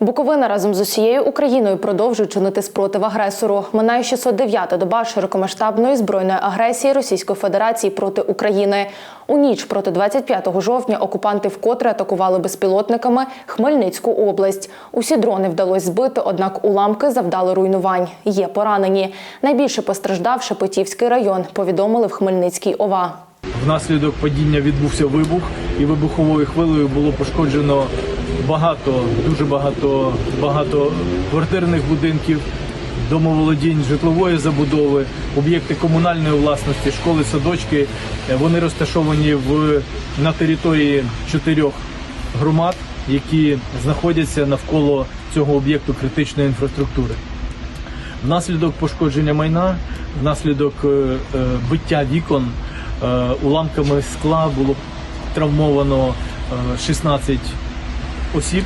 Буковина разом з усією Україною продовжує чинити спротив агресору. Минає 609-та доба широкомасштабної збройної агресії Російської Федерації проти України. У ніч проти 25 жовтня окупанти вкотре атакували безпілотниками Хмельницьку область. Усі дрони вдалося збити, однак уламки завдали руйнувань. Є поранені. Найбільше постраждав Шепетівський район. Повідомили в Хмельницькій ОВА. Внаслідок падіння відбувся вибух, і вибуховою хвилею було пошкоджено багато, дуже багато, багато квартирних будинків, домоволодінь житлової забудови, об'єкти комунальної власності, школи, садочки. Е, Вони розташовані в на території чотирьох громад, які знаходяться навколо цього об'єкту критичної інфраструктури. Внаслідок пошкодження майна, внаслідок е, е, биття вікон, уламками скла було травмовано е, 16 осіб.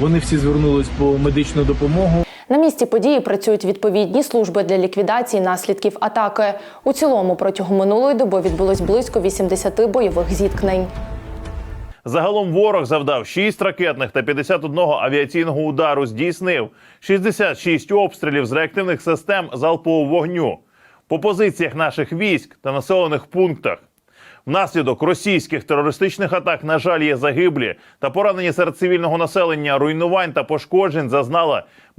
Вони всі звернулись по медичну допомогу. На місці події працюють відповідні служби для ліквідації наслідків атаки. У цілому протягом минулої доби відбулось близько 80 бойових зіткнень. Загалом ворог завдав 6 ракетних та 51 авіаційного удару. Здійснив 66 обстрілів з реактивних систем залпового вогню по позиціях наших військ та населених пунктах. Внаслідок російських терористичних атак, на жаль, є загиблі. Та поранені серед цивільного населення, руйнувань та пошкоджень зазнала